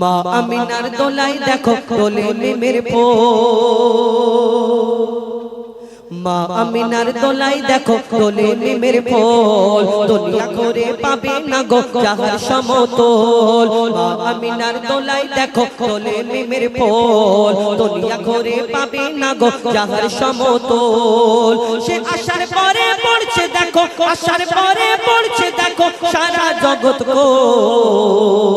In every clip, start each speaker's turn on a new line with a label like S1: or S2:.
S1: মা আমিনার দোলাই দেখো দোলে মেমের পো। মা আমিনার দোলাই দেখো দোলে মেমের ফল দুনিয়া করে পাবে না গো যাহার সমতল। মা আমিনার দোলাই দেখো দোলে মেমের ফল দুনিয়া করে পাবে না গো যাহার সমতল। সে আসার পরে পড়ছে দেখো আসার পরে পড়ছে দেখো সারা জগৎ কোল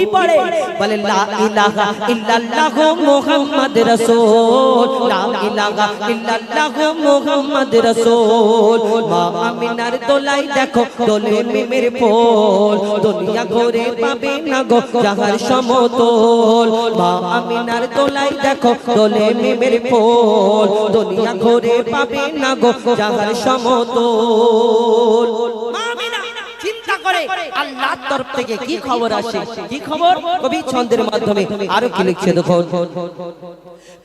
S1: কি পড়ে? বলে, লা ইলাহা ইল্লাল্লাহ মুহাম্মদ রাসূল। লা ইলাহা ইল্লাল্লাহ মুহাম্মদ রাসূল। মা আমিনার দোলাই দেখো, দোলে মেমের ফল। দুনিয়া ঘরে পাবে না গো যাহার সমতল। মা আমিনার দোলাই দেখো, দোলে মেমের ফল। দুনিয়া ঘরে পাবে না গো যাহার সমতল। করে। আল্লাহর তরফ থেকে কি খবর আসে? কি খবর? কবি ছন্দের মাধ্যমে আরও কি লিখছে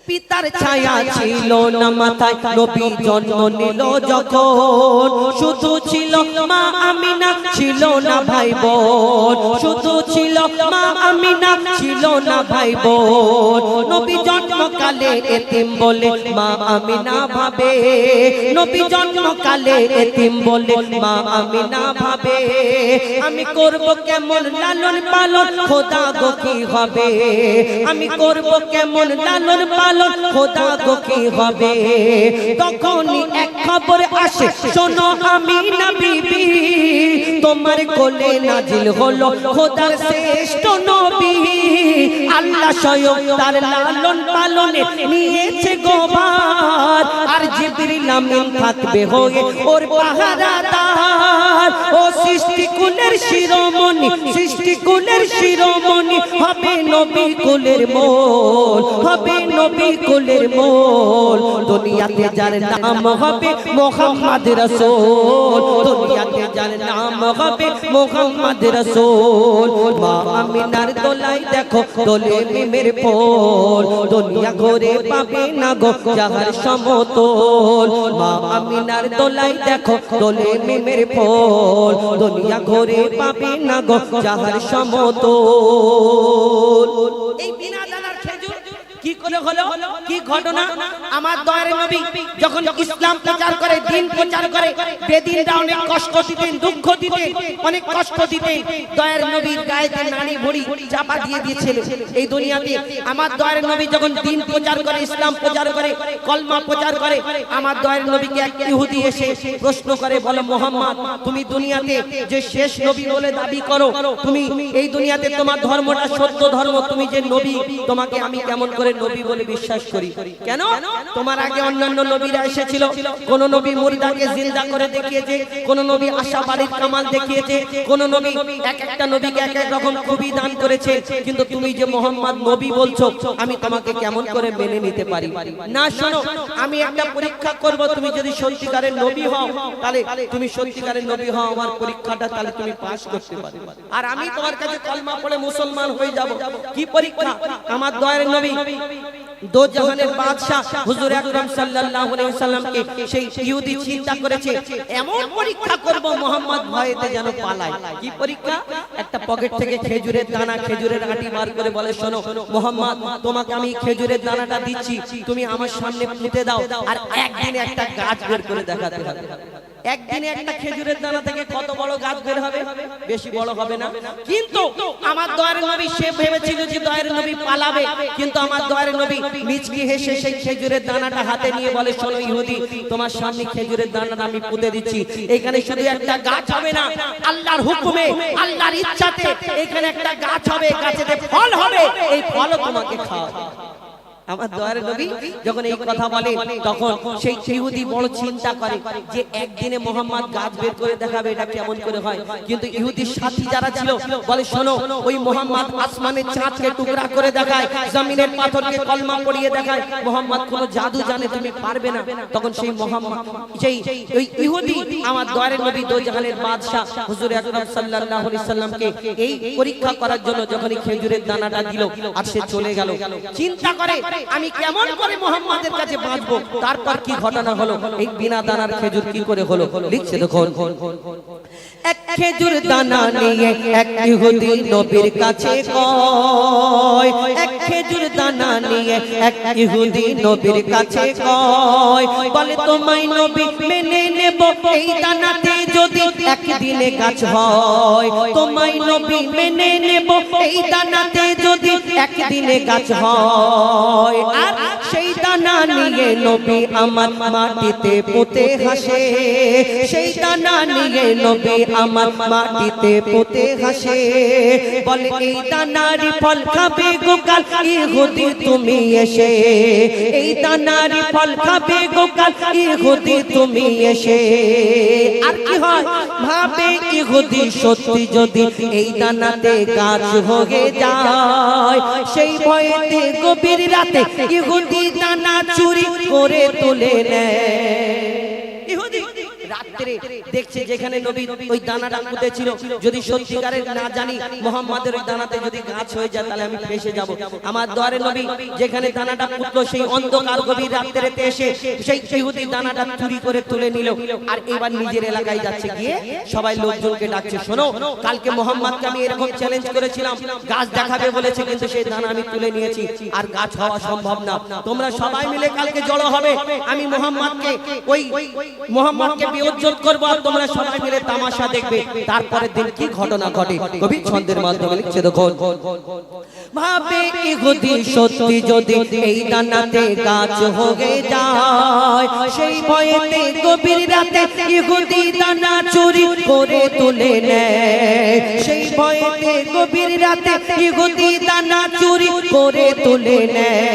S1: পিতার ছায়া ছিল না মাথায় নবী জন্ম নিল যখন। শুধু ছিল মা আমিনা ছিল না ভাই বোন শুধু ছিল মা আমিনা ছিল না ভাই বোন নবী জন্মকালে এতিম বলে মা আমিনা ভাবে। নবী জন্মকালে এতিম বলে মা আমিনা ভাবে। আমি করব কেমন লালন পালন? খোদা গো, কি হবে? আমি করব কেমন লালন পালন? খোদা গো, কি হবে? তখনই এক খবর আসে, শোনো আমি না বিবি, তোমার কোলে নাজিল হলো খোদার শ্রেষ্ঠ নবী। আল্লাহ স্বয়ং তার লালন পালনে নিয়েছে গোবার, আর জিবরিল আমিন থাকবে হয়ে ওর পাহারাদার। ও সৃষ্টি কুলের শিরোমণি, সৃষ্টি কুলের শিরোমণি, হবে নবী কুলের মোল, হবে নবী কুলের মোল। দুনিয়াতে যার নাম হবে মোহাম্মদ রাসূল, দুনিয়াতে নাম হবে মোহাম্মদ রাসূল। মা আমিনার দোলাই দেখো, দোলে মিমের পোল। দুনিয়া ঘরে পাবে না গো যাহার সমতল। মা আমিনার দোলাই দেখো, দোলে মিমের পোল। দুনিয়া ঘরে পাবে না গো যাহার সমতল। এই বিনা কি করে হলো? কি ঘটনা? আমার দয়ার নবী যখন ইসলাম প্রচার করে, দিন প্রচার করে বেদিনরা অনেক কষ্ট দিতেন, দুঃখ দিতেন, অনেক কষ্ট দিতেন, দয়ার নবীর গায়েতে ভরি চাপা দিয়ে দিয়েছিল। এই দুনিয়াতে আমার দয়ার নবী যখন দিন প্রচার করে, ইসলাম প্রচার করে, কলমা প্রচার করে, আমার দয়ার নবীকে এক ইহুদি এসে প্রশ্ন করে, বলো, মোহাম্মদ, তুমি দুনিয়াতে যে শেষ নবী বলে দাবি করো, তুমি এই দুনিয়াতে তোমার ধর্মটা সত্য ধর্ম, তুমি যে নবী, তোমাকে আমি কেমন করে নবী বলে বিশ্বাস করি। কেন? তোমার আগে অন্যান্য নবীরা এসেছিল। কোন নবী মুর্দাকে জিন্দা করে দেখিয়েছে। কোন নবী আশাবাড়ির কামাল দেখিয়েছে। কোন নবী এক একটা নবীকে এক এক রকম খুবই দান করেছে। কিন্তু তুমি যে মোহাম্মদ নবী বলছো আমি তোমাকে কেমন করে মেনে নিতে পারি? না শোনো আমি একটা পরীক্ষা করব তুমি যদি সত্যিকারের নবী হও তাহলে তুমি সত্যিকারের নবী হও আমার পরীক্ষাটা তাহলে তুমি পাস করতে পারবে। আর আমি তোমার কাছে কলমা পড়ে মুসলমান হয়ে যাব কি পরীক্ষা আমার দয়ার নবী দো জাহানের বাদশা হুজুর আকরাম সাল্লাল্লাহু আলাইহি সাল্লামকে সেই ইহুদি চিন্তা করেছে, এমন পরীক্ষা করব মোহাম্মদ ভয়েতে যেন পালায় কি পরীক্ষা? একটা পকেট থেকে খেজুরের দানা, খেজুরের আটি বার করে বলে, শোনো, মোহাম্মদ, তোমাকে আমি খেজুরের দানাটা দিচ্ছি, তুমি আমার সামনে পুঁতে দাও, আর একদিনে একটা গাছ বের করে দেখাতে হবে। একদিনে একটা খেজুরের দানা থেকে কত বড় গাছ বের হবে? বেশি বড় হবে না। কিন্তু আমার দয়ার নবী সে ভেবেছিল যে দয়ার নবী পালাবে। কিন্তু আমার দয়ার নবী মিচকি হেসে সেই খেজুরের দানাটা হাতে নিয়ে বলে, শোনো ইহুদি, তোমার সামনে খেজুরের দানাটা আমি পুঁতে দিচ্ছি। এখানে শুধু একটা গাছ হবে না, আল্লাহর হুকুমে, আল্লাহর ইচ্ছাতে এখানে একটা গাছ হবে, গাছেতে ফল হবে। এই ফলও তোমাকে খাওয়াবে। আমার দয়ার নবী যখন এই কথা বলে তখন সেই ইহুদি বড় চিন্তা করে যে একদিনে মোহাম্মদ গাছ বের করে দেখাবে এটা কেমন করে হয়? কিন্তু ইহুদির সাথী যারা ছিল বলে শোনো ওই মোহাম্মদ আসমানের চাঁদকে টুকরা করে দেখায় জমিনের পাথরকে কলমা পড়িয়ে দেখায় মোহাম্মদ কোন জাদু জানে তুমি পারবে না। তখন সেই মোহাম্মদ সেই ওই ইহুদি আমার দয়ার নবী দো জাহানের বাদশা হুজুর আকরাম সাল্লাল্লাহু আলাইহি সাল্লামকে এই পরীক্ষা করার জন্য যখন এই খেজুরের দানাটা দিল আর সে চলে গেল চিন্তা করে আমি কেমন করে মোহাম্মদের কাছে বাঁচবো? তারপর কি ঘটনা হলো? এই বিনা দানার খেজুর কি করে হলো? লিখছে দেখুন। এক খেজুর দানা নিয়ে এক ইহুদি নবীর কাছে কয়। এক খেজুর দানা নিয়ে এক ইহুদি নবীর কাছে কয়। বলে, তোমায় নবী মেনে নেব এই দানাতে যদি একদিনে গাছ হয়, তোমায় নবী মেনে নেব। এই দানাতে যদি একদিনে গাছ হয়, আর সেই দানা নিয়ে নবী আমার মাটিতে পুঁতে হাসে। সেই দানা নিয়ে নবী আমার মাটিতে পুঁতে হাসে। বলে, এই দানারি ফল খাবে গোকাল ইহুদি তুমি এসে। এই দানারি ফল খাবে গোকাল ইহুদি তুমি এসে। আর কি হয়? ভাবে ইহুদি সত্যি যদি এই দানাতে গাছ হয়ে যায়, সেই ভয়েতে গভীর রাতে ইহুদি দানা চুরি করে তুলে নেয়। রাত্রে দেখছে যেখানে নবী ওই যদি সত্যিকারের না জানি, মোহাম্মদের ওই দানাতে যদি গাছ হয়ে যায়, তাহলে আমি ফেসে যাব। আমার দ্বারে নবী যেখানে দানাটা সেই অন্ধকার গভীর এসে সেই ইহুদি দানাটা চুরি করে তুলে নিল। আর এবার নিজের এলাকায় যাচ্ছে গিয়ে সবাই লোকজনকে ডাকছে, শোনো, কালকে মোহাম্মদকে আমি এরকম চ্যালেঞ্জ করেছিলাম। গাছ দেখাবে বলেছে, কিন্তু সেই দানা আমি তুলে নিয়েছি। আর গাছ হওয়া সম্ভব না। তোমরা সবাই মিলে কালকে জড়ো হবে। আমি মোহাম্মদকে, ওই মোহাম্মদকে বিয়োজ্জত করব আর তোমরা সবাই মিলে তামাশা দেখবে। তারপরের দিন কি ঘটনা ঘটে? কবি ছন্দের মাধ্যমে লিখছে দেখো ভাবে ইহুদি সত্যি যদি এই দানাতে গাছ হয়ে যায়, সেই ভয়েতে গভীর রাতে ইহুদি দানা চুরি করে তুলে নেয়। সেই ভয়েতে গভীর রাতে ইহুদি দানা চুরি করে তুলে নেয়।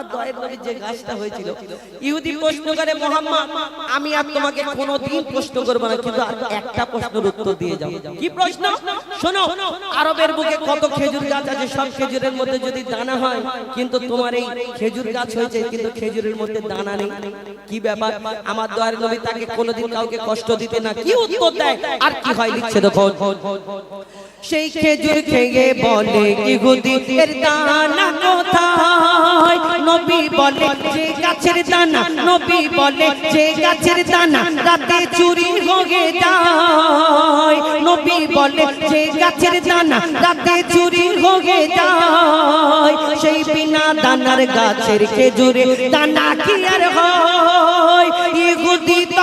S1: আমার দয়ের নবীর যে গাছটা হয়েছিল। ইহুদি প্রশ্ন করে মোহাম্মদ আমি আর তোমাকে কোনোদিন প্রশ্ন করব না কিন্তু একটা প্রশ্নের উত্তর দিয়ে যাও কি প্রশ্ন? শোনো আরবের বুকে কত খেজুর গাছ আছে সব খেজুরের মধ্যে যদি দানা হয় কিন্তু তোমার এই খেজুর গাছ হয়েছে কিন্তু খেজুরের মধ্যে দানা নেই। কি ব্যাপার? আমার দয়ের নবী তাকে কোনোদিন কাউকে কষ্ট দিতে না কি উত্তর দেয়? আর কি হয় লিখছে দেখো সেই খেজুর খেয়ে বলে ইহুদি এর দানা কোথায়? নবী বলে, যে গাছের দানা। নবী বলে, যে গাছের দানা, রাতে চুরি হয়ে যায়। নবী বলে, যে গাছের দানা, রাতে চুরি হয়ে যায়। সেই বিনা দানার গাছের খেজুরে দানা কি আর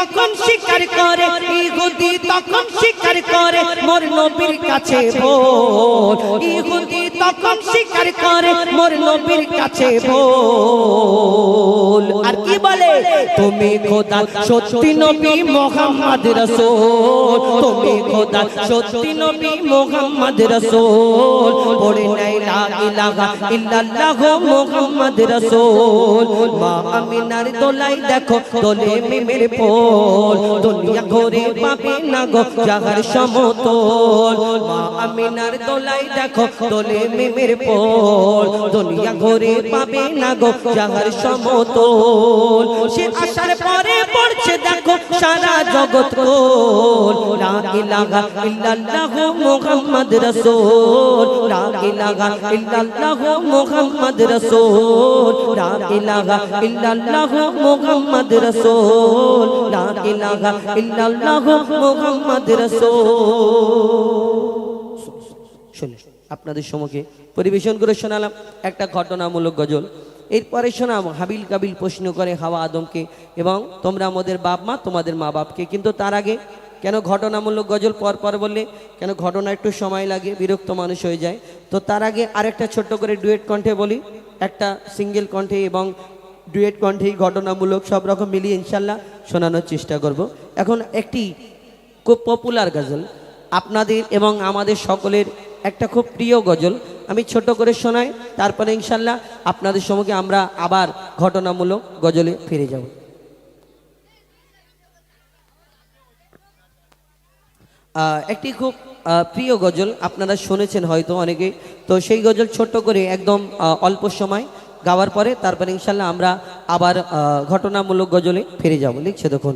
S1: তখন স্বীকার করে, ইহুদি তখন স্বীকার করে, মোর নবীর কাছে বল ইহুদি তখন স্বীকার করে, মোর নবীর কাছে বল আর কি বলে? তুমি খোদা, সত্যি নবী মোহাম্মদ রাসূল। তুমি খোদা, সত্যি নবী মোহাম্মদ রাসূল। পড়ে নাই, লা ইলাহা ইল্লাল্লাহ মোহাম্মদ রাসূল। মা আমিনার দোলাই দেখো, দোলে মিমের পোল দুনিয়া ঘুরে পাবে না গো সমতল। মা আমিনার দোলাই দেখো, দোলে মিমের পোল। দুনিয়া ঘুরে পাবে না গো সমতল। সে আসার পরে পড়ছে দেখো সারা জগৎ কোল। ইল্লাল্লাহ মুহাম্মদ রাসূল। ইল্লাল্লাহ মুহাম্মদ রাসূল। ইল্লাল্লাহ মুহাম্মদ রাসূল। আপনাদের সম্মুখে পরিবেশন করে শোনালাম একটা ঘটনামূলক গজল। এরপরে শোনাম হাবিল কাবিল প্রশ্ন করে হাওয়া আদমকে, এবং তোমরা আমাদের বাপ মা, তোমাদের মা বাপকে। কিন্তু তার আগে কেন ঘটনামূলক গজল পর পর বললে? কেন ঘটনা একটু সময় লাগে, বিরক্ত মানুষ হয়ে যায়? তো তার আগে আরেকটা ছোট্ট করে ডুয়েট কণ্ঠে বলি, একটা সিঙ্গেল কণ্ঠে এবং ডুয়েট কণ্ঠে ঘটনামূলক সব রকম মিলিয়ে ইনশাল্লাহ শোনানোর চেষ্টা করব। এখন একটি খুব পপুলার গজল, আপনাদের এবং আমাদের সকলের একটা খুব প্রিয় গজল। আমি ছোট করে শোনাই, তারপরে ইনশাল্লাহ আপনাদের সম্মুখে আমরা আবার ঘটনামূলক গজলে ফিরে যাব। একটি খুব প্রিয় গজল আপনারা শুনেছেন হয়তো অনেকে। তো সেই গজল ছোট্ট করে একদম অল্প সময় গাওয়ার পরে তারপরে ইনশাল্লাহ আমরা আবার ঘটনামূলক গজলে ফিরে যাব। লিখছে দেখুন।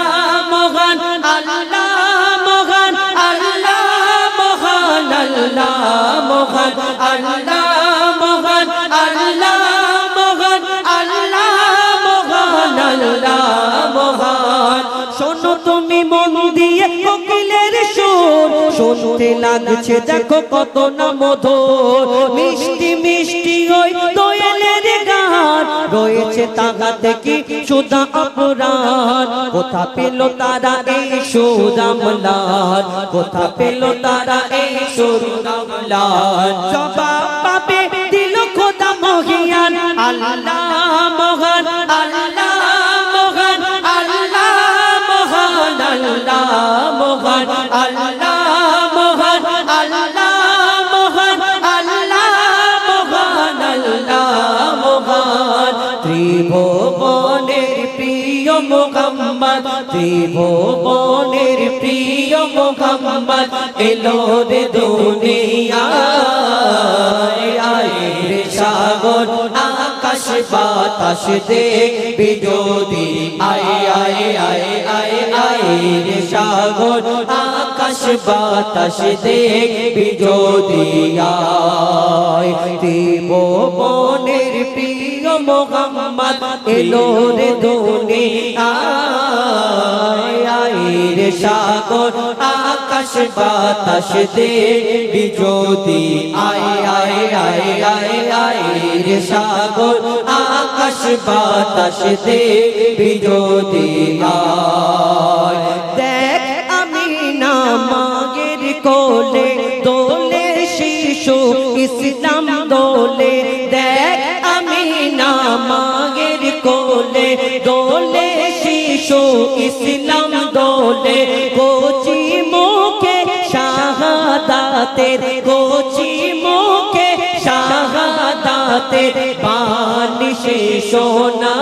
S1: আল্লাহ মহান, আল্লাহ আল্লাহ আল্লাহ আল্লাহ শোনো তুমি মন দিয়ে কোকিলের সুর। শুনতে লাগছে দেখো কত না মধুর। মিষ্টি মিষ্টি ওই রয়েছে তাহাতে কি সুদা অপরাধ। কোথা পেল তারা এই সুদামলাল কোথা পেল তারা এই সুদামলাল জবাব পাবে দিল খোদা মহিয়ান আল্লাহ। মোহাম্মদ এলো রে দুনিয়া বাতাস দেখবি যদি আয় আয় সাগর, আকাশ বাতাস দেখবি যদি আয় ত্রিভুবনের প্রিয় মোহাম্মদ এলো রে রে সাগর, আকাশ, বাতাস দেখবি যদি আয় আয় আয় আয় আয় রে সাগর, আকাশ, বাতাস দেখবি যদি আয়। দেখ আমি না মাগের কোলে, দোলে শিশু ইসলাম দোলে। দেখ আমি না মাগের কোলে, দোলে শিশু ইসলাম দোলে কোচি মুখে শাহাদাতের, কোচি মুখে শাহাদাতের সে সোনায়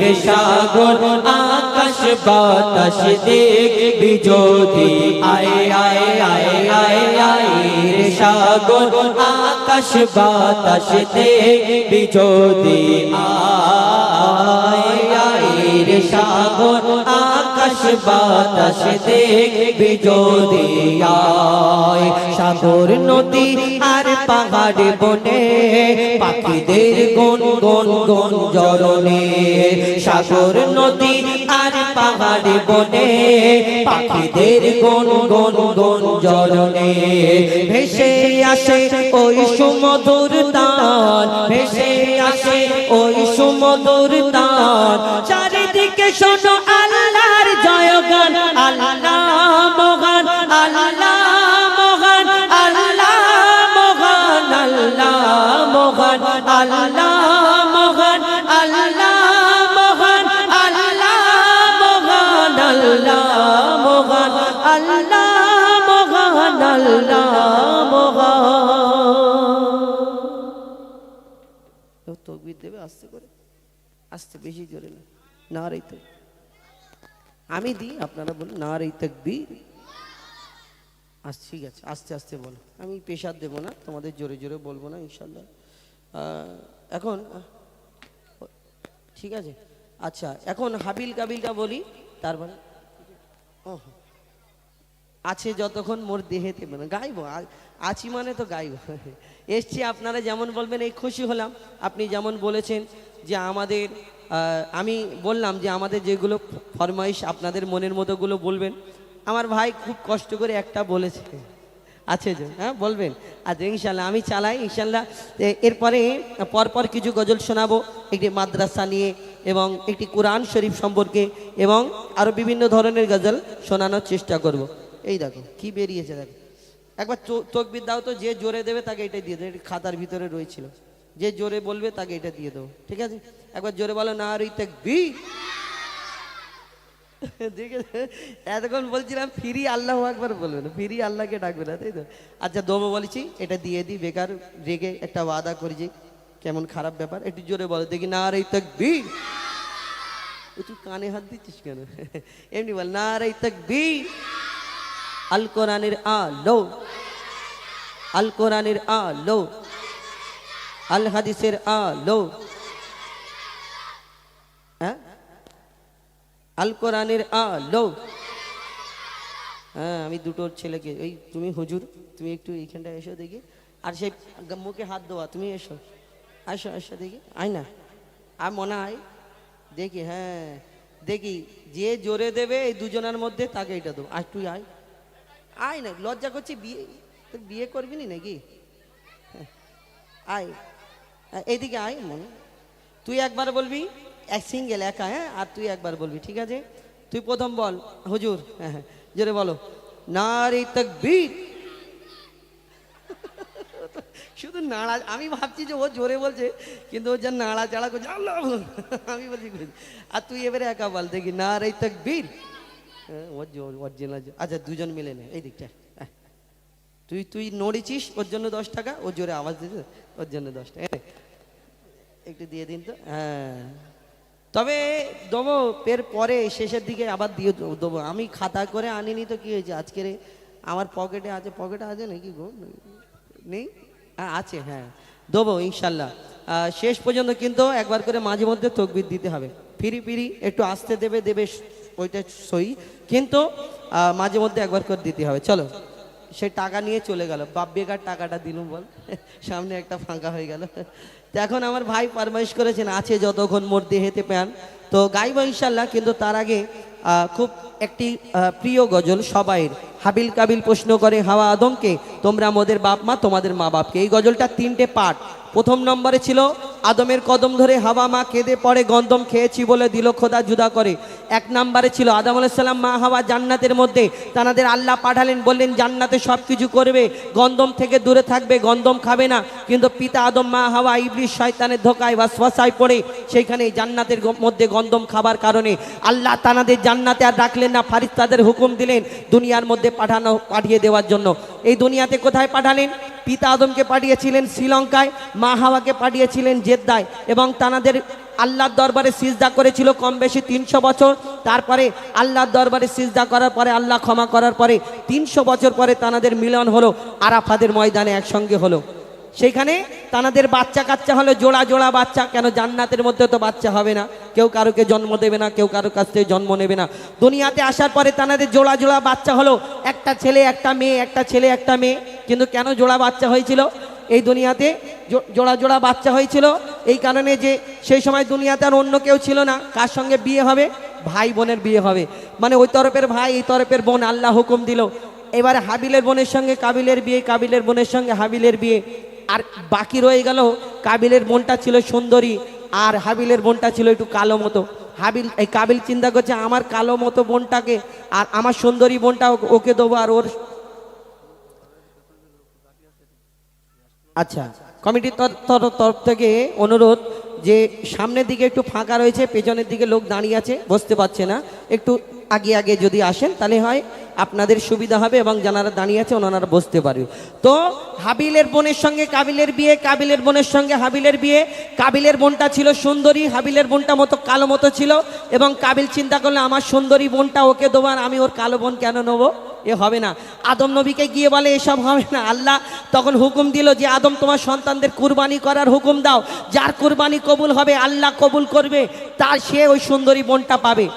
S1: রে সাগর, আকাশ বাতাস দেখবি যদি। আয় আয় আয় আয় আয় রে সাগর, আকাশ বাতাস দেখবি যদি। আয় আয় রে সাগর, আকাশ বাতাস দেখবি যদি আয় সাগর, নদী আর পাহাড় বনে পাখিদের গন গন গন জরনে সাগর, নদী আর পাহাড় বনে পাখিদের গন গন গন জরনে ভেসে আসে ওই সুমধুর তান ভেসে আসে ওই সুমধুর চারিদিকে শোনো আল্লাহর জয়গান, আল্লাহ মহান আল্লাহ মহান আল্লাহ মহান আল্লাহ মহান আল্লাহ মহান আল্লাহ মহান আল্লাহ মহান আল্লাহ মহান আল্লাহ মহান আল্লাহ মহান। দেবে, আস্তে করে, আস্তে, বেশি জোরে না। না আমি দিই, আপনারা বলুন, না রে তকবীর আচ্ছা ঠিক আছে, আস্তে আস্তে বলো। আমি পেশার দেবো না, তোমাদের জোরে জোরে বলব না ইনশাল্লাহ এখন, ঠিক আছে। আচ্ছা এখন হাবিল কাবিলটা বলি তারপরে ও আছে যতক্ষণ মোর দেহেতে মানে গাইবো আছি মানে তো গাইব। এসছি, আপনারা যেমন বলবেন, এই খুশি হলাম। আপনি যেমন বলেছেন যে আমাদের আমি বললাম যে আমাদের যেগুলো ফরমাইশ আপনাদের মনের মতোগুলো বলবেন, আমার ভাই খুব কষ্ট করে একটা বলেছে। আছে যে হ্যাঁ বলবেন। আচ্ছা ইনশাল্লাহ, আমি চালাই, ইনশাল্লাহ। এরপরে পরপর কিছু গজল শোনাবো, একটি মাদ্রাসা নিয়ে এবং একটি কোরআন শরীফ সম্পর্কে এবং আরও বিভিন্ন ধরনের গজল শোনানোর চেষ্টা করব। এই দেখো, কি বেরিয়েছে, দেখো। একবার তকবির দাও তো, যে জোরে দেবে তাকে এটা দিয়ে দেবে খাতার ভিতরে রয়েছিল। যে জোরে বলবে তাকে এটা দিয়ে দেবো, ঠিক আছে? একবার জোরে বলো না আর ঠিক আছে? এতক্ষণ বলছিলাম, ফিরি আল্লাহ একবার বলবে না ফিরি আল্লাহকে ডাকবে না, তাই তো? আচ্ছা দেবো বলেছি, এটা দিয়ে দিই বেকার রেগে একটা ওয়াদা করেছি কেমন খারাপ ব্যাপার, একটু জোরে বলো, দেখি না আর এই তকবীর ও তুই কানে হাত দিচ্ছিস কেন? এমনি বল না আর এই তকবীর আল কোরআনের আলো। আল কোরআনের আলো। আল হাদিসের আলো। হ্যাঁ? আল কোরআনের আলো হ্যাঁ আমি দুটো ছেলেকে ওই তুমি হুজুর তুমি একটু এইখানটা এসো দেখি। আর সেই মুখে হাত দেওয়া তুমি এসো। আসো আসো দেখি। আয় না। আর মনে হয়। দেখি হ্যাঁ। দেখি যে জোরে দেবে এই দুজনের মধ্যে তাকে এটা দেবো। আর তুই আয়। আয় না লজ্জা করছি বিয়ে তোর বিয়ে করবি নি নাকি? হ্যাঁ, আয়। এইদিকে আয় মনে তুই একবার বলবি এক সিঙ্গেল একা হ্যাঁ? আর তুই একবার বলবি ঠিক আছে? তুই প্রথম বল হুজুর হ্যাঁ হ্যাঁ জোরে বলো। নারী তকবীর। শুধু নাড়া আমি ভাবছি যে ও জোরে বলছে কিন্তু ও যা নাড়া চাড়া করছে আল্লাহ আমি বলছি আর তুই এবারে একা বল দেখি না নারী তকবীর। হ্যাঁ, ওর জোর অরিজিনাল আচ্ছা দুজন মিলে নে এই দিকটা আয়। তুই তুই নড়েছিস ওর জন্য দশ টাকা ও জোরে আওয়াজ দিতে ওর জন্য দশ টাকা একটু দিয়ে দিন তো হ্যাঁ। তবে দেবো, এর পরে শেষের দিকে আবার দিয়ে দেবো- আমি খাতা করে আনিনি তো কি হয়েছে? আজকের আমার পকেটে আছে পকেটে আছে নাকি গো? নেই? আছে হ্যাঁ। দেবো, ইনশাল্লাহ। শেষ পর্যন্ত কিন্তু একবার করে মাঝে মধ্যে তকবির দিতে হবে। ফিরি ফিরি, একটু আসতে দেবে দেবে, ওইটা সই। কিন্তু মাঝে মধ্যে একবার করে দিতে হবে। চলো, সে টাকা নিয়ে চলে গেল। বাপ বেকার টাকাটা দিলুম বল। সামনে একটা ফাঁকা হয়ে গেল। তো এখন আমার ভাই ফরমাইশ করেছেন, আছে যতক্ষণ মোর দেহেতে প্যান। তো গাইব ইনশাল্লাহ কিন্তু তার আগে খুব একটি প্রিয় গজল সবাইয়ের। হাবিল কাবিল প্রশ্ন করে, হাওয়া আদমকে, তোমরা মোদের বাপ মা, তোমাদের মা বাপকে এই গজলটা তিনটে পার্ট। প্রথম নম্বরে ছিল আদমের কদম ধরে হাওয়া মা কেঁদে পড়ে, গন্ধম খেয়েছি বলে দিল খোদা জুদা করে। এক নম্বরে ছিল আদম আলাইসাল্লাম মা হাওয়া জান্নাতের মধ্যে। তানাদের আল্লাহ পাঠালেন, বললেন, জান্নাতে সব কিছু করবে, গন্ধম থেকে দূরে থাকবে, গন্ধম খাবে না। কিন্তু পিতা আদম, মা হাওয়া ইবলিশ শয়তানের ধোকায় বা শ্বাসায় পড়ে সেইখানে জান্নাতের মধ্যে গন্ধম খাবার কারণে আল্লাহ তানাদের জান্নাতে আর রাখলেন না, ফারিস্তাদের হুকুম দিলেন দুনিয়ার মধ্যে পাঠানো, পাঠিয়ে দেওয়ার জন্য। এই দুনিয়াতে কোথায় পাঠালেন? পিতা আদমকে পাঠিয়েছিলেন শ্রীলঙ্কায়। মা হাওয়াকে পাঠিয়েছিলেন জেদ্দায় এবং তানাদের আল্লাহর দরবারে সিজদা করেছিল কম বেশি তিনশো বছর। তারপরে আল্লাহর দরবারে সিজদা করার পরে, আল্লাহ ক্ষমা করার পরে তিনশো বছর পরে তানাদের মিলন হলো আরাফাদের ময়দানে একসঙ্গে হলো। সেখানে তানাদের বাচ্চা কাচ্চা হলো, জোড়া জোড়া বাচ্চা, কেন জান্নাতের মধ্যে তো বাচ্চা হবে না। কেউ কারোকে জন্ম দেবে না, কেউ কারোর কাছ থেকে জন্ম নেবে না। দুনিয়াতে আসার পরে তানাদের জোড়া জোড়া বাচ্চা হলো, একটা ছেলে, একটা মেয়ে, একটা ছেলে, একটা মেয়ে। কিন্তু কেন জোড়া বাচ্চা হয়েছিল? এই দুনিয়াতে জোড়া জোড়া বাচ্চা হয়েছিল। এই কারণে যে সেই সময় দুনিয়াতে আর অন্য কেউ ছিল না, কার সঙ্গে বিয়ে হবে? ভাই বোনের বিয়ে হবে। মানে ওই তরফের ভাই, এই তরফের বোন আল্লাহ হুকুম দিল। এবারে হাবিলের বোনের সঙ্গে কাবিলের বিয়ে, কাবিলের বোনের সঙ্গে হাবিলের বিয়ে। আর বাকি রয়ে গেল, কাবিলের বোনটা ছিল সুন্দরী, আর হাবিলের বোনটা ছিল একটু কালো মতো। হাবিল, এই কাবিল চিন্তা করছে, আমার কালো মতো বোনটাকে, আর আমার সুন্দরী বোনটা ওকে- দেবো, আর ওর আচ্ছা কমিটির তর- তর- তরফ থেকে অনুরোধ যে সামনের দিকে একটু ফাঁকা রয়েছে, পেছনের দিকে লোক দাঁড়িয়ে আছে, বসতে পারছে না। একটু
S2: আগে আগে যদি আসেন, তাহলে হয় আপনাদের সুবিধা হবে এবং যারা দাঁড়িয়ে আছে, ওনারা বসতে পারবে। তো হাবিলের বোনের সঙ্গে কাবিলের বিয়ে, কাবিলের বোনের সঙ্গে হাবিলের বিয়ে। কাবিলের বোনটা ছিল সুন্দরী, হাবিলের বোনটা মতো কালো মতো ছিল। এবং কাবিল চিন্তা করলে, আমার সুন্দরী বোনটা ওকে দেবো আর আমি ওর কালো বোন কেন নেব? এ হবে না। আদম নবীকে গিয়ে বলে, এসব হবে না। আল্লাহ তখন হুকুম দিল যে, আদম, তোমার সন্তানদের কুরবানি করার হুকুম দাও। যার কুরবানি কবুল হবে, আল্লাহ কবুল করবে, তার সে ওই সুন্দরী বোনটা পাবে।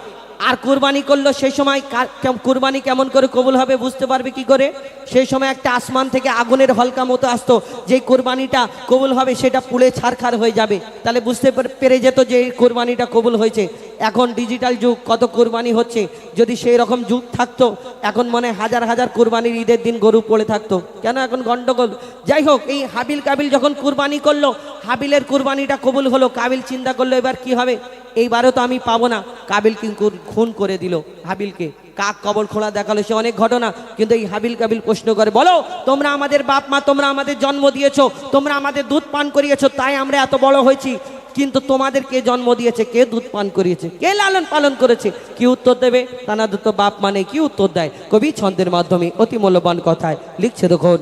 S2: আর কুরবানি করল সেই সময় কার- কুরবানি কেমন করে কবুল হবে বুঝতে পারবে কি করে? সেই সময় একটা আসমান থেকে আগুনের হলকা মতো আসতো যে কুরবানিটা কবুল হবে সেটা পুড়ে ছারখার হয়ে যাবে। তাহলে বুঝতে পেরে- যেত যে এই কুরবানিটা কবুল হয়েছে। এখন ডিজিটাল যুগ, কত কুরবানি হচ্ছে। যদি সেই রকম যুগ থাকতো, এখন মনে হাজার হাজার কুরবানির ঈদের দিন গরু পড়ে থাকতো। কেন এখন গন্ডগোল? যাই হোক, এই হাবিল কাবিল যখন কুরবানি করল, হাবিলের কুরবানিটা কবুল হলো, কাবিল চিন্তা করল, এবার কি হবে? এইবারও তো আমি পাবো না। কাবিল কিন্তু খুন করে দিল হাবিলকে। কাক কবর খোলা দেখাল সে অনেক ঘটনা, কিন্তু এই হাবিল কাবিল প্রশ্ন করে, বলো, তোমরা আমাদের বাপ মা, তোমরা আমাদের জন্ম দিয়েছ, তোমরা আমাদের দুধ পান করিয়েছো, তাই আমরা এত বড় হয়েছি। কিন্তু তোমাদের কে জন্ম দিয়েছে, কে দুধ পান করিয়েছে, কে লালন পালন করেছে? কি উত্তর দেবে? তারা তো বাপ মানে কি উত্তর দেয়? কবি ছন্দের মাধ্যমে অতি মূল্যবান কথায় লিখছে দেখুন।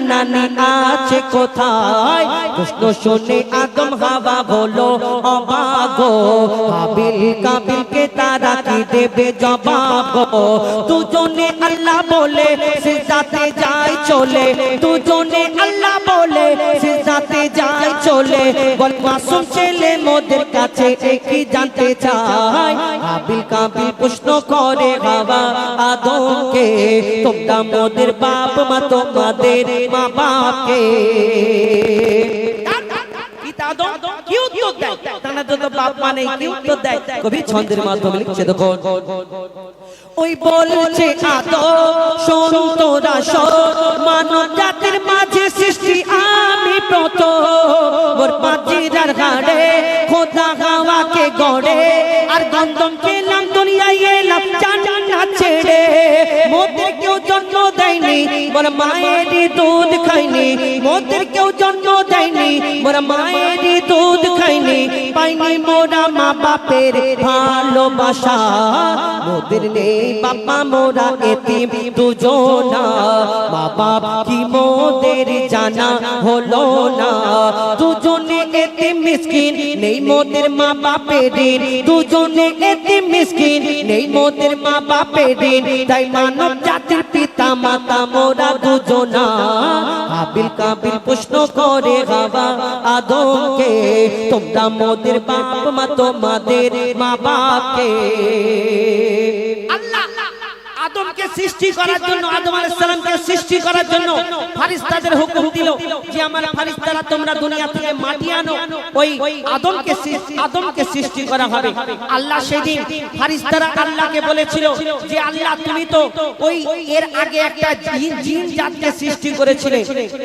S2: নানা আছে কোথায়? প্রশ্ন শুনে আদম হাওয়া হলো অবাক হাবিল কাবিলকে তারা কি দেবে জবাব? দুজনে আল্লাহ বলে সিজাতে যায় চলে। দুজনে আল্লাহ বলে সিজাতে যায় চলে। বল ছেলে মোদের কাছে কি জানতে চায়? হাবিল কাবিল প্রশ্ন করে আদমকে তোমরা মোদের বাপ মা তোমাদের মা বাপকে। কি উত্তর দেয়? তারা তো তো বাপ মানে কি উত্তর দেয়? কবি ছন্দের মাধ্যমে লিখছে দেখো। ওই বলছে মানব জাতির মাঝে সৃষ্টি আমি প্রথম। মোর মায়েরই দুধ খাইনি মোদের কেউ জন্ম দেয়নি। মোর মায়েরই দুধ খাইনি পাইনি মোরা মা বাপের ভালোবাসা। মোদের নেই বাবা মোরা এতিম দুজনা। মা বাপ কি মোদের জানা হলো না? দুজনে এতিম মিসকিন, নেই মোদের মা বাপের দুজনে এতিম মিসকিন, নেই মোদের মা বাপের তাই মানব জাতির পিতা, মাতা, মোরা দুজনা। হাবিল কাবিল প্রশ্ন করে হাওয়া আদমকে, তোমরা মোদের বাপ মা তোমাদের মা বাপকে।
S1: আদমকে সৃষ্টি করার জন্য, আদম আলাইহিস সালামকে সৃষ্টি করার জন্য ফারিস্তাদের হুকুম দিল যে, আমার ফারিস্তারা তোমরা দুনিয়া থেকে মাটি আনো। ওই আদমকে আদমকে সৃষ্টি করা হবে। আল্লাহ সেদিন ফারিস্তারা আল্লাহকে বলেছিল যে, আল্লাহ, তুমি তো ওই এর আগে একটা জিন জিন জাতকে সৃষ্টি করেছিলে।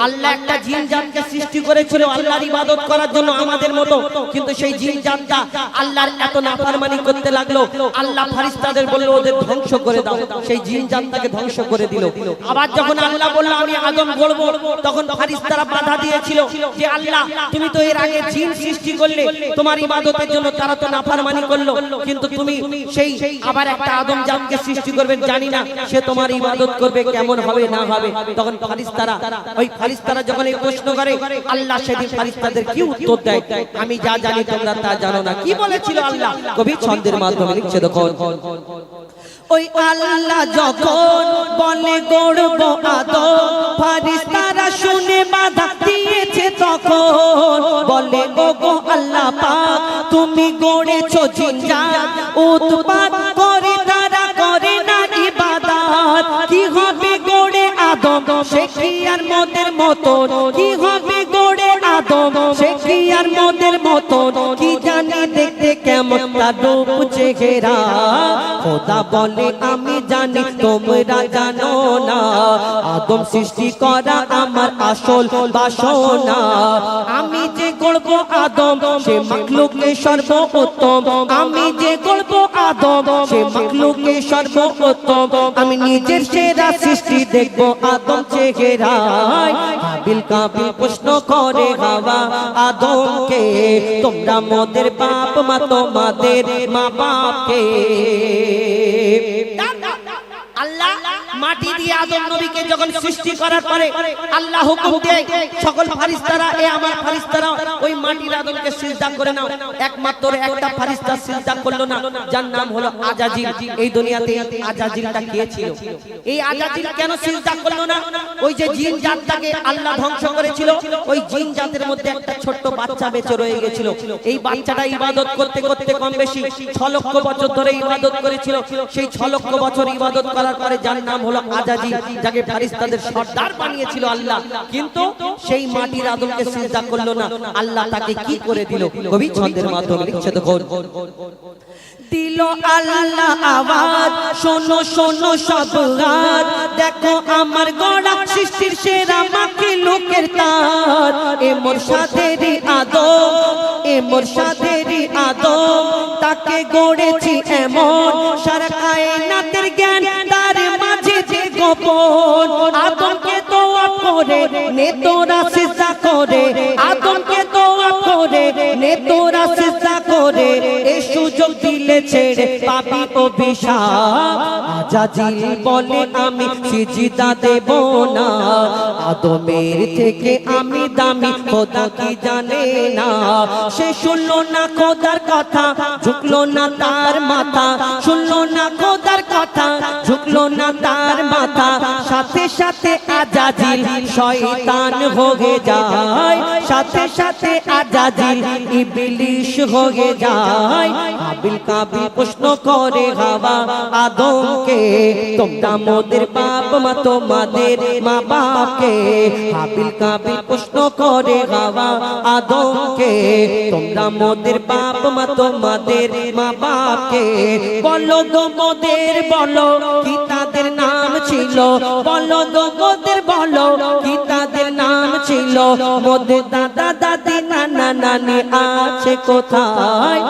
S1: আল্লাহ একটা জিন জাতকে সৃষ্টি করেছিল আল্লাহর ইবাদত করার জন্য আমাদের মতো। কিন্তু সেই জিন জাতটা আল্লাহর এত নাফরমানি করতে লাগল। আল্লাহ ফারিস্তাদের বলল, ওদের ধ্বংস করে দাও। সেই জিন জাতটাকে ধ্বংস করে দিল। আবার যখন আল্লাহ বলল, আমি আদম গড়বো, তখন ফারিস্তারা বাধা দিয়েছিল যে, আল্লাহ, তুমি তো এর আগে জিন সৃষ্টি করলে, তোমার ইবাদতের জন্য তারা তো নাফরমানি করল। কিন্তু তুমি সেই আবার একটা আদম জাতকে সৃষ্টি করবে, জানি না সে তোমার ইবাদত করবে, কেমন হবে, না হবে। তখন ফারিস্তারা ওই ফারিস্তারা যখন এই প্রশ্ন করে, আল্লাহ সেদিন ফারিস্তাদের কি উত্তর দেয়? আমি যা জানি তোমরা তা জানো না। কি বলেছিল আল্লাহ? কবি ছন্দের মাধ্যমে লিখছে দেখো। ওই আল্লাহ যখন বলে গড়ব আদম ফারিস্তারা শুনে বাধা দিয়েছে তখন। বলে গো আল্লাহ পাক, তুমি গড়েছো জিনজাত উৎপাত করে তারা করে না ইবাদত। কি হবে গড়ে আদম? সে কি আর মোদের মতন? কি হবে গড়ে আদম? সে কি আর মোদের মতন? জানি চেহেরা খোদা বলে, আমি জানি
S2: তোমরা জানো না। আদম সৃষ্টি করা আমার আসল বাসনা। আমি যে গর্ব আদম, সে মাখলুকে সর্বোত্তম। আমি যে গর্ব আদম, সে মাখলুকে সর্বোত্তম। আমি নিজের সেরা সৃষ্টি দেখব আদম চেহারায়। কাবিল কাবিল প্রশ্ন করে হাওয়া আদমকে, তোমরা মোদের বাপ মা, তোমাদের মা বাপকে
S1: মাটি দিয়ে আদম নবীকে যখন সৃষ্টি করার পরে আল্লাহ হুকুম দেয় সকল ফারিস্তারা এ আমার ফারিস্তারা ওই মাটির আদমকে সিজদা করে নাও। একমাত্র একটা ফারিস্তা সিজদা করল না। যার নাম হলো আজাজিল। এই দুনিয়াতে আজাজিলটা কে ছিল? এই আজাজিল কেন সিজদা করল না? ওই যে জিন জাতটাকে আল্লাহ ধ্বংস করেছিল ওই জিন জাতের মধ্যে একটা ছোট্ট বাচ্চা বেঁচে রয়ে গেছিল। এই বাচ্চাটা ইবাদত করতে করতে কম বেশি ছ লক্ষ বছর ধরে ইবাদত করেছিল। সেই ছ লক্ষ বছর ইবাদত করার পরে যার নাম হলো আজাজি যাকে ফারিস্তাদের সর্দার বানিয়েছিল আল্লাহ, কিন্তু সেই মাটির আদমকে সিজদা করল না। আল্লাহ তাকে কি করে দিল? কবি ছন্দের মাধ্যমে লিখছে, দেখুন।
S2: দিল আল্লাহ আওয়াজ, শোনো শোনো সব রাত দেখো আমার গড়া সৃষ্টির সেরা মাকে লোকের তার। এ মোর সাথেরই আদম এ মোর সাথেরই আদম তাকে গড়েছি এমন সারা কায়নাতের জ্ঞান। গোপন আতঙ্কে করে, নে তোরা করে, আদমকে দোয়া করে, নে তোরা করে, এ সুযোগ দিলে ছেড়ে পাবি অভিশাপ। আজাজিল বলে আমি সিজদা দেব না, আদমের থেকে আমি দামি, খোদা কি জানে না। সে শুনলো না খোদার কথা, ঝুঁকলো না তার মাথা, শুনলো না খোদার কথা, ঝুঁকলো না তার মাথা। সাথে সাথে আজাজিল শয়তান হয়ে যায়, সাথে সাথে আজাজিল ইবলিশ হয়ে যায়। কাবিল কাবিল প্রশ্ন করে, হাওয়া আদমকে, তোমরা মোদের বাপ মা, তোমাদের মা বাপকে কাবিল কাবিল প্রশ্ন করে, হাওয়া আদমকে, তোমরা মোদের বাপ মা, তোমাদের মা বাপকে বলো গো মোদের, বলো কি তাদের নাম ছিল। বলো গো মোদের বলো, কি তাদের নাম ছিল? মোদের দাদা দাদি, নানা নানি আছে কোথায়?